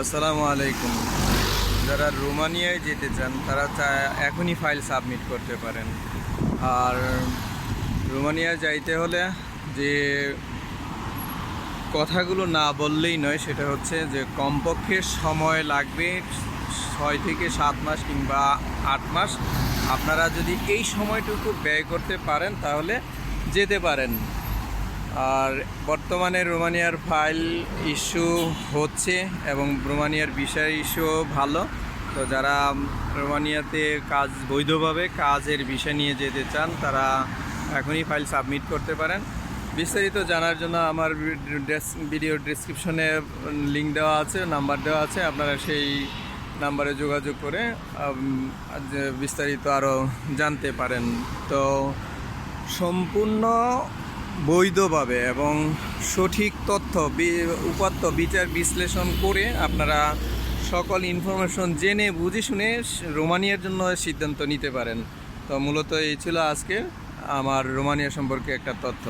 আসসালামু আলাইকুম। যারা রোমানিয়ায় যেতে চান, তারা এখনই ফাইল সাবমিট করতে পারেন। আর রোমানিয়া যাইতে হলে যে কথাগুলো না বললেই নয়, সেটা হচ্ছে যে কমপক্ষে সময় লাগবে ছয় থেকে সাত মাস কিংবা আট মাস। আপনারা যদি এই সময়টুকু ব্যয় করতে পারেন, তাহলে যেতে পারেন। আর বর্তমানে রোমানিয়ার ফাইল ইস্যু হচ্ছে এবং রোমানিয়ার বিষয় ইস্যুও ভালো। তো যারা রোমানিয়াতে কাজ বৈধভাবে কাজের বিষয় নিয়ে যেতে চান, তারা এখনই ফাইল সাবমিট করতে পারেন। বিস্তারিত জানার জন্য আমার ভিডিও ডিসক্রিপশনে লিঙ্ক দেওয়া আছে, নাম্বার দেওয়া আছে, আপনারা সেই নাম্বারে যোগাযোগ করে বিস্তারিত আরও জানতে পারেন। তো সম্পূর্ণ বৈধভাবে এবং সঠিক তথ্য উপাত্ত বিচার বিশ্লেষণ করে আপনারা সকল ইনফরমেশন জেনে, বুঝে শুনে রোমানিয়ার জন্য সিদ্ধান্ত নিতে পারেন। তো মূলত এই ছিল আজকে আমার রোমানিয়া সম্পর্কে একটা তথ্য।